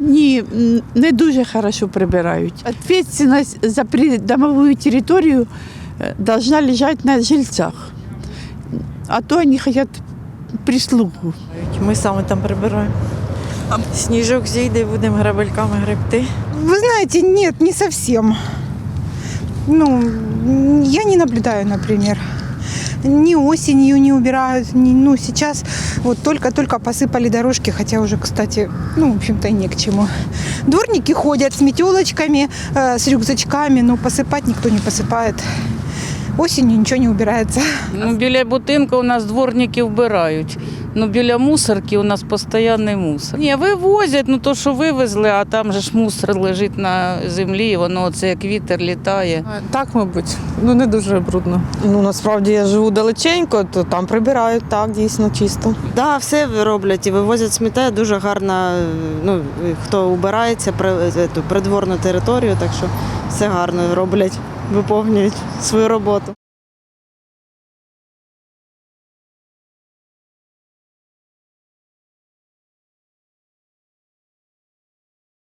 Ні, не дуже хорошо прибирають. Ответственность за придомовую територію е, должна лежать на жильцах. А то вони хочуть прислугу. Ми саме там прибираємо. Сніжок зійде, будемо грабельками гребти. Вы знаете, нет, не совсем. Ну, я не наблюдаю, например Ни осенью не убирают, ни, ну, сейчас вот только-только посыпали дорожки, хотя уже, кстати, ну, в общем-то, и не к чему. Дворники ходят с метелочками, э, с рюкзачками, но посыпать никто не посыпает. Осенью ничего не убирается. Ну, біля будинку у нас дворники вбирають. Ну, біля мусорки у нас постійний мусор. Ні, вивозять, ну то, що вивезли, а там же ж мусор лежить на землі, і воно це як вітер літає. Так, мабуть, ну не дуже брудно. Ну насправді я живу далеченько, то там прибирають так, дійсно чисто. Да, все роблять і вивозять сміття. Дуже гарна. Ну хто убирається при придворну територію, так що все гарно роблять, виповнюють свою роботу.